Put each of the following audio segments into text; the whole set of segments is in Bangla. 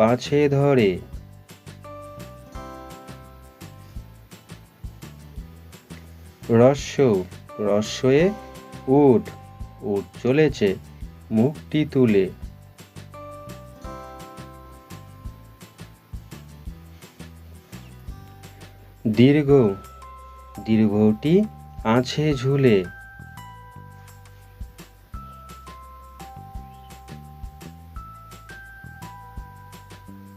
পাছে ধরে। রস্য রস্যয়ে উট উট চলেছে মুখটি তুলে। দীর্ঘ দীর্ঘটি আছে ঝুলে।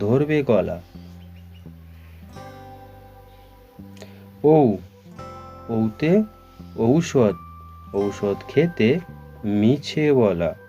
ধরবে গলা। ঔ ঔতে ঔষধ ঔষধ খেতে মিছে বলা।